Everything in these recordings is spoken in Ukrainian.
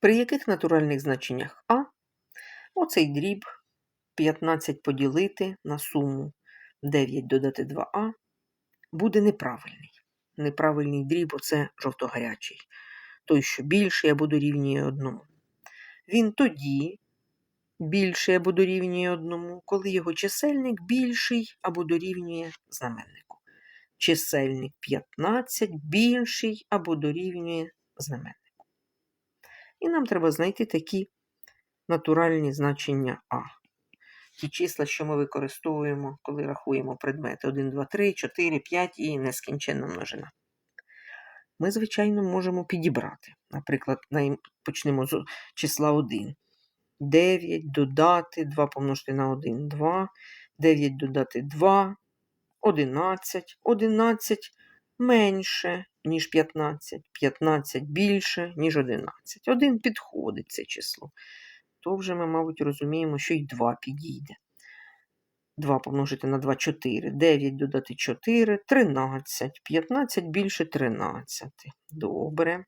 При яких натуральних значеннях А оцей дріб 15 поділити на суму 9 додати 2а буде неправильний. Неправильний дріб оце жовто-гарячий. Той, що більший або дорівнює одному. Він тоді більший або дорівнює одному, коли його чисельник більший або дорівнює знаменнику. Чисельник 15 більший або дорівнює знаменнику. І нам треба знайти такі натуральні значення А. Ті числа, що ми використовуємо, коли рахуємо предмети 1, 2, 3, 4, 5 і нескінченна множина. Ми, звичайно, можемо підібрати. Наприклад, почнемо з числа 1. 9 додати 2 помножити на 1 2, 9 додати 2, 11, 11 менше, ніж 15, 15 більше, ніж 11. 1 підходить це число. То вже ми, мабуть, розуміємо, що й 2 підійде. 2 помножити на 2 4, 9 додати 4, 13, 15 більше 13. Добре.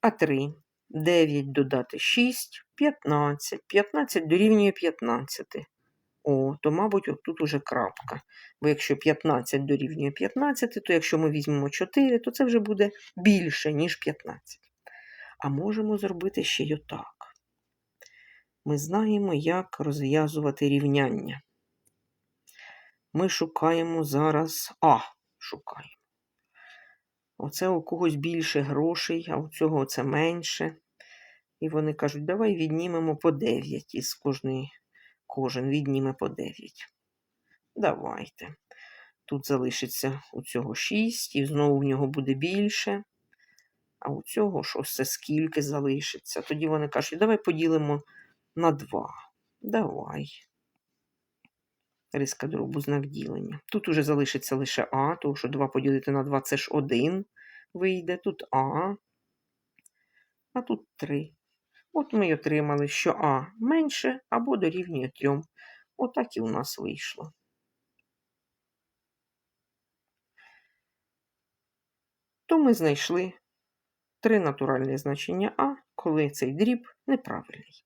А 3. 9 додати 6, 15. 15 дорівнює 15. О, то, мабуть, тут уже крапка. Бо якщо 15 дорівнює 15, то якщо ми візьмемо 4, то це вже буде більше, ніж 15. А можемо зробити ще й отак. Ми знаємо, як розв'язувати рівняння. Ми шукаємо зараз А. Шукаємо. Оце у когось більше грошей, а у цього оце менше. І вони кажуть, давай віднімемо по 9 із кожної, кожен відніме по 9. Давайте. Тут залишиться у цього 6, і знову в нього буде більше. А у цього що це скільки залишиться? Тоді вони кажуть, давай поділимо на 2. Давай. Риска дробу знак ділення. Тут уже залишиться лише А, тому що 2 поділити на 2 це ж 1 вийде. Тут А, а тут 3. От ми й отримали, що А менше або дорівнює 3. Отак і у нас вийшло. То ми знайшли три натуральні значення А, коли цей дріб неправильний.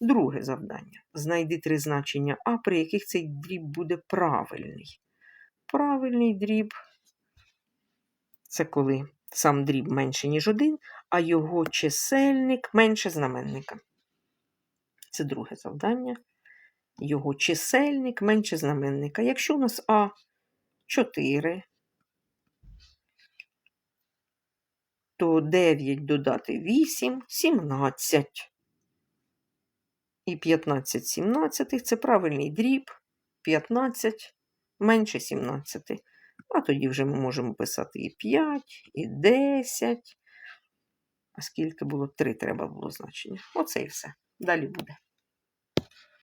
Друге завдання. Знайди три значення А, при яких цей дріб буде правильний. Правильний дріб це коли сам дріб менше, ніж один, а його чисельник менше знаменника. Це друге завдання. Його чисельник менше знаменника. Якщо у нас А 4, то 9 додати 8 17. І 15 17 це правильний дріб. 15 менше 17. А тоді вже ми можемо писати і 5, і 10. А скільки було? 3 треба було значення. Оце і все. Далі буде.